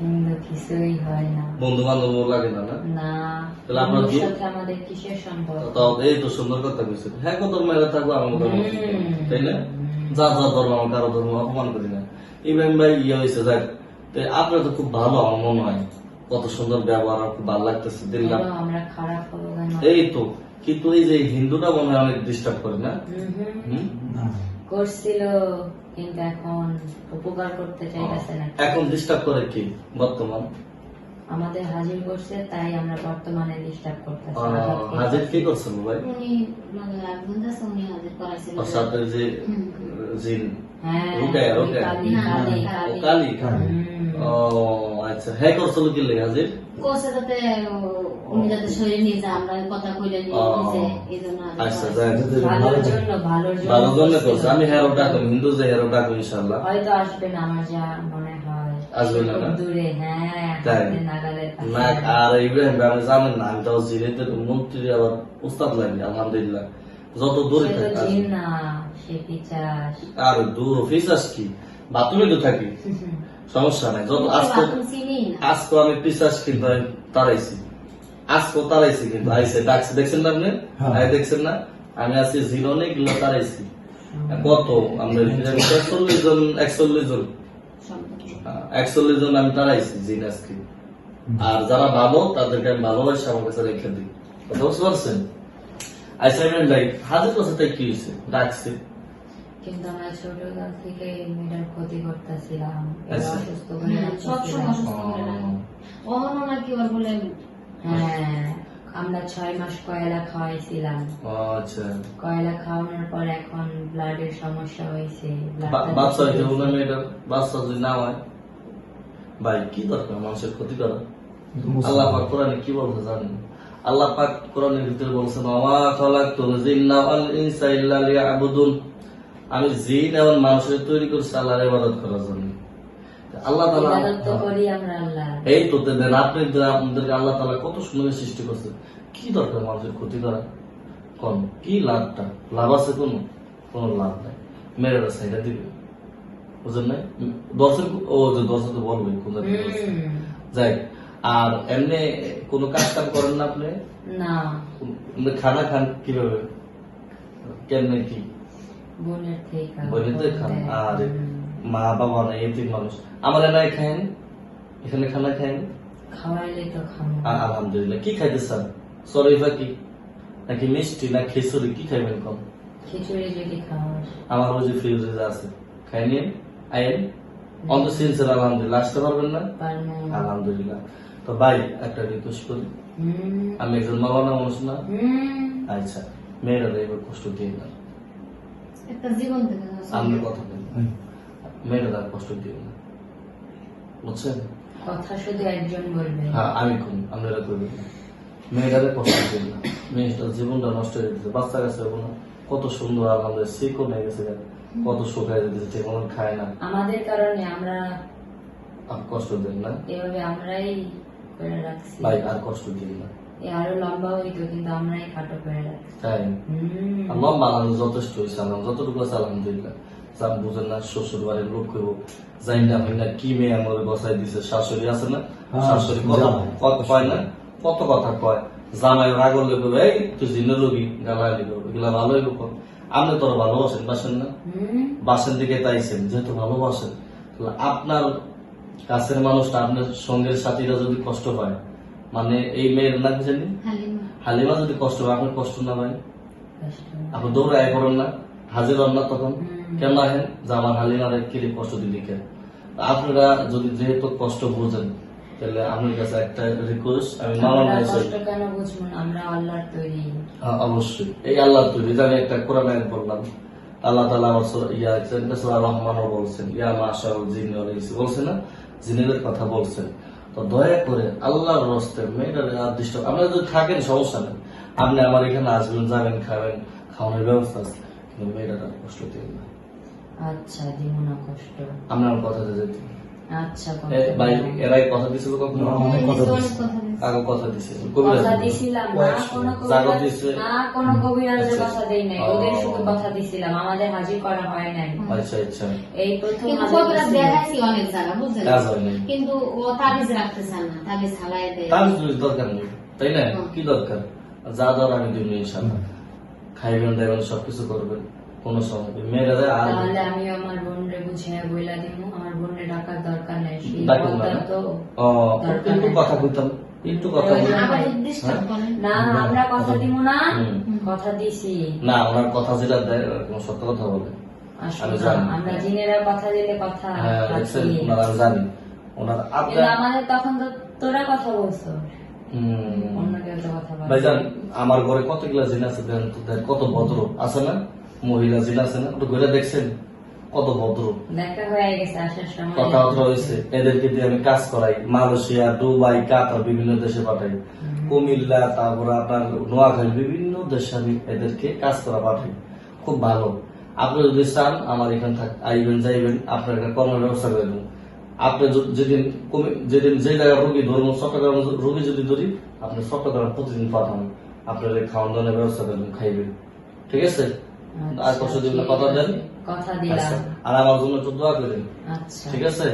হিন্দু কিছুই হয় না। বন্ধু বান্ধব লাগে না না? না তাহলে আপনার হিন্দুর সাথে আমাদের কিসের সম্পর্ক? তো এই তো সুন্দর কথা হ্যাঁ কত থাকব আমার। তাই না? যা যা ধর্ম আমার কারও ধর্ম অপমান করি না। ইব্রাহিম ভাই ইয়ে হয়েছে যাক। আপনার তো খুব ভালো আমার মনে হয়। কত সুন্দর ব্যবহার খুব ভালো লাগতেছে দিল্লা কেন আমরা খারাপ হব এই তো কিন্তু এই যে হিন্দুটা মনে হয় অনেক ডিস্টার্ব করে না। হুম? করছিল কিন্তু এখন উপকার করতে চাইতেছে না। এখন ডিস্টার্ব করে কি বর্তমান? আমাদের হাজির করছে তাই আমরা বর্তমানে ডিস্টার্ব করতেছি। হাজির কি করছেন ভাই উনি মানে একজন যাচ্ছে উনি হাজির করাইছিল। সাথে যে জিন? হ্যাঁ ওই রুকায়া। কালী কালী ও আচ্ছা। হ্যাঁ করছিল কি লেগে হাজির? কোসে উনি যাতে শরীর নিয়ে যায় আমরা কথা কইলে নিয়ে এই জন্য আচ্ছা করাইছিল। যাই ভালোর জন্য ভালোর জন্য ভালো জন্য করছে। আমি হেরো ডাকুন হিন্দু যে হেরো ডাকুন ইনশাল্লাহ হয়তো আসবে না আমার যা মনে হয়। আসবে না, দূরে হ্যাঁ তাই? না আর ইব্রাহিম ভাই আপনি জানেন না আমি তো জিরেদের মন্ত্রী আবার উস্তাদ লাগি আলহামদুলিল্লাহ। যত দূরে থাকি আর কি? বাথরুমে তো থাকি। সমস্যা নাই যত চিনি আজকে আমি পিসাস কিন্তু তারাইছি। আজকে তারাইছি কিন্তু আইসে ডাকছে দেখছেন না আপনি? হ্যাঁ। আই দেখছেন না? আমি আছি জিরোনে গুলো তারাইছি কত? আমরা একচল্লিশ জন একচল্লিশ জন। সম্পর্কে। একচল্লিশ জন আমি তারাইছি জিন আজকে। আর যারা ভালো তাদেরকে আমি ভালোবাসি আমার কাছে রেখে দিই। বুঝতে পারছেন? ইমরান ভাই হাজার কাছে তাই কি হয়েছে? ডাকছে। কিন্তু আমরা ছোটকাল থেকে মেয়েটার ক্ষতি করতেছিলাম আচ্ছা। অসুস্থ করে হ্যাঁ, সবসময় অসুস্থ করে নাকি ওর বলে হ্যাঁ আমরা ছয় মাস কয়লা খাওয়াইছিলাম। আচ্ছা। কয়লা খাওয়ানোর পর এখন ব্লাডের সমস্যা হয়েছে বাচ্চা হয়েছে। মেয়েটার বাচ্চা যদি না হয় ভাই কি দরকার মানুষের ক্ষতি করা? আল্লাহ পাক কোরআনে কি বলছে জানেন? আল্লাহ পাক কোরআনের ভিতরে বলছেন আমা খালাকতুল জিন্না ওয়াল ইনসা ইল্লা লিয়াবুদুন। আমি জিন এবং মানুষের তৈরি করছি আল্লাহর ইবাদত করার জন্য। আল্লাহ এই তো কত সুন্দর সৃষ্টি করছে। কি দরকার মানুষের ক্ষতি করা কোন কি লাভটা? লাভ আছে কোন? কোন লাভ নাই। মেয়েরা সাইডা দিবে। বুঝলেন নাই? দর্শক ও যে দর্শক তো বলবে কোন যাই আর এমনি কোনো কাজ কাম করেন না আপনি? না। খানা খান কীভাবে? কেমনে কি? বোনের থেকে খান। আর। মা বাবা নাই এতিম মানুষ। আমার এনাই খায়েন এখানে খানা খায়েন খাওয়াইলে তো খাব। আলহামদুলিল্লাহ। কি খাইতে চান সরিফা কি? নাকি মিষ্টি না খিচুড়ি? কি খাইবেন কম? খিচুড়ি যদি খাওয়াস আমার ওই যে ফ্রিজে যা আছে। খাই নিয়ে আইন? অন্ত সিনসের আলহামদুলিল্লাহ। আসতে পারবেন না? আলহামদুলিল্লাহ। তো ভাই একটা রিকোয়েস্ট করি। আমি একজন মাওলানা মানুষ না? আচ্ছা মেয়েরা এবার কষ্ট দিয়ে না। একটা জীবন থেকে সামনে কথা বলি মেয়েরা আর কষ্ট দিয়ে না। বুঝছেন? কথা শুধু একজন বলবে। হ্যাঁ আমি কোন করবেন না মেয়েটারে কষ্ট দিয়ে না। মেয়েটার জীবনটা নষ্ট হয়ে গেছে বাচ্চা কাছে কত সুন্দর শিকন হয়ে গেছে কত শুকায় যেতেছে ঠিক মতন খায় না। আমাদের কারণে আমরা কষ্ট দেন না। এভাবে আমরাই করে রাখছি। ভাই আর কষ্ট দিন না। আরও লম্বা হইতো কিন্তু আমরাই খাটো করে রাখছি। তাই? লম্বা যথেষ্ট হয়েছে যতটুকু আছে আলহামদুলিল্লাহ। বুঝেন না শ্বশুর বাড়ির লোক করব যাই না হয় না কি মেয়ে আমার বসাই দিছে শাশুড়ি আছে না? হ্যাঁ, শাশুড়ি। কয় না? কত কথা কয়? জামাই রাগল লেগে এই তুই জিনের রোগী গালা এগুলা ভালোই লোক আপনি তোর ভালোবাসেন বাসেন না? বাসেন দিকে তাইছেন যেহেতু ভালোবাসেন। তাহলে আপনার কাছের মানুষটা আপনার সঙ্গের সাথীরা যদি কষ্ট পায় মানে এই মেয়ের নাম জানি? হালিমা। যদি কষ্ট পায় আপনার কষ্ট না হয় কষ্ট। আপনি দৌড়ে আয় করেন না হাজির হন না তখন। কেন আহেন যে আমার হালিমার কিরে কষ্ট দিলি কেন আপনারা যদি যেহেতু কষ্ট বুঝেন তাহলে আমার কাছে একটা রিকোয়েস্ট আমি আমরা ভাই কেন বুঝব আমরা আল্লাহর তৈরি। হ্যাঁ, অবশ্যই। এই আল্লাহ তৈরি। যে আমি একটা কোরআন আয়াত বললাম আল্লাহ তালা আমার সূরা- ইয়া সুরা রহমানও বলছেন। ইয়া মাশাল জিন বলছেন না? জিনের কথা বলছেন। তো দয়া করে আল্লাহর রস্তে মেয়েটার আদিষ্ট আপনারা যদি থাকেন সমস্যা নেই। আপনি আমার এখানে আসবেন যাবেন খাবেন খাওয়ানোর ব্যবস্থা আছে। কিন্তু মেয়েটার কষ্ট দিন না। আচ্ছা না কষ্ট। আপনার কথা যেতে আচ্ছা ভাই এরাই কথা দিছিল কখনো? অনেক কথা। আগে কথা দিছিল। কবিরাজ কথা দিছিলাম না কোনো কবিরাজ না কোনো কবিরাজের আচ্ছা। কথা দেই নাই। ওদের শুধু কথা দিছিলাম। আমাদের হাজির করা হয় নাই। আচ্ছা আচ্ছা। এই প্রথম কিন্তু কবিরাজ দেখাইছি অনেক জায়গা বুঝলেন? কিন্তু ও তাবিজ রাখতে চান না তাবিজ হালাই দেয়। যদি দরকার নেই তাই না? কি দরকার? যা দর আমি দিব ইনশাল্লাহ খাইবেন দেবেন সবকিছু করবেন। কোনো। মেয়েরা আর তাহলে আমি আমার বোনরে বুঝিয়ে বইলা আমার বোনরে ডাকার দরকার নেই সেই। কথা তো ও, একটু কথা বলতাম একটু কথা করেন না আমরা কথা না। কথা দিছি। না ওনার কথা যেটা দেয় ওরকম সত্য কথা বলে। আমি জানি। আমরা জিনেরা কথা দিলে কথা হ্যাঁ জানি। ওনার আমাদের তখন তো তোরা কথা বলছো। ভাইজান আমার ঘরে কতগুলা জিন আছে কত ভদ্র আছে না? মহিলা জিন আছে না একটু ঘুরে দেখছেন কত ভদ্র। হয়ে কথাবার্তা হয়েছে এদেরকে দিয়ে আমি কাজ করাই। মালয়েশিয়া দুবাই কাতার বিভিন্ন দেশে পাঠাই। কুমিল্লা তারপর আপনার নোয়াখালী বিভিন্ন দেশে আমি এদেরকে কাজ করা পাঠাই। খুব ভালো। আপনি যদি চান আমার এখানে থাক আইবেন যাইবেন আপনার একটা কর্মের ব্যবস্থা করে দেবো আপনি যদি- যেদিন যেদিন যে জায়গায় রুগী ধরুন চট্টগ্রাম রুগী যদি ধরি আপনি চট্টগ্রাম প্রতিদিন পাঠান। আপনার খাওয়ান দাওয়ানের ব্যবস্থা করবেন খাইবেন। ঠিক আছে? আর কষ্ট দিবেন কথা দেন। কথা আচ্ছা। দিলাম। আর আমার জন্য একটু দোয়া করেন। আচ্ছা। ঠিক আছে?